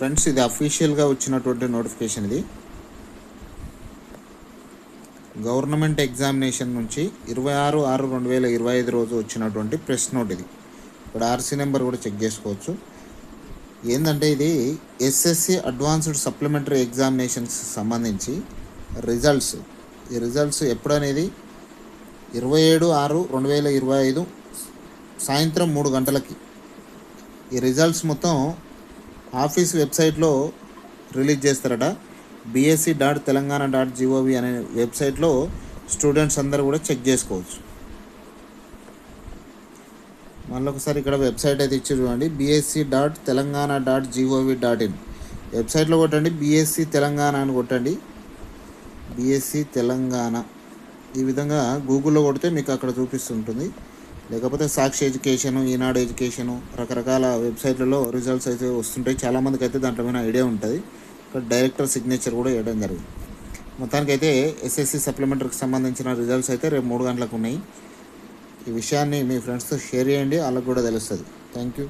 Friends ఇది అఫీషియల్గా వచ్చినటువంటి నోటిఫికేషన్ ఇది. గవర్నమెంట్ ఎగ్జామినేషన్ నుంచి ఇరవై ఆరు ఆరు రెండు వేల ఇరవై ఐదు రోజు వచ్చినటువంటి ప్రెస్ నోట్ ఇది. ఇక్కడ ఆర్సీ నెంబర్ కూడా చెక్ చేసుకోవచ్చు. ఏంటంటే ఇది ఎస్ఎస్సి అడ్వాన్స్డ్ సప్లిమెంటరీ ఎగ్జామినేషన్స్ సంబంధించి రిజల్ట్స్ ఈ రిజల్ట్స్ ఎప్పుడనేది? ఇరవై ఏడు ఆరు రెండు వేల ఇరవై ఐదు సాయంత్రం మూడు గంటలకి. ఈ రిజల్ట్స్ మొత్తం ఆఫీస్ వెబ్సైట్లో రిలీజ్ చేస్తారట. BSE dot Telangana dot GOV అనే వెబ్సైట్లో స్టూడెంట్స్ అందరూ కూడా చెక్ చేసుకోవచ్చు. మళ్ళీ ఒకసారి ఇక్కడ వెబ్సైట్ అయితే ఇచ్చి చూడండి. BSE dot Telangana dot GOV dot in. వెబ్సైట్లో కొట్టండి. బిఎస్సి తెలంగాణ అని కొట్టండి. బిఎస్సి తెలంగాణ. ఈ విధంగా గూగుల్లో కొడితే మీకు అక్కడ చూపిస్తుంటుంది. లేకపోతే సాక్షి ఎడ్యుకేషన్ ఈనాడు ఎడ్యుకేషను రకరకాల వెబ్సైట్లలో రిజల్ట్స్ అయితే వస్తుంటాయి. చాలామందికి అయితే దాంట్లో మీద ఐడియా ఉంటుంది. ఇక్కడ డైరెక్టర్ సిగ్నేచర్ కూడా వేయడం జరిగింది. మొత్తానికి అయితే ఎస్ఎస్సి సప్లిమెంటరీకి సంబంధించిన రిజల్ట్స్ అయితే రేపు మూడు గంటలకు ఉన్నాయి. ఈ విషయాన్ని మీ ఫ్రెండ్స్తో షేర్ చేయండి. వాళ్ళకు కూడా తెలుస్తుంది. Thank you.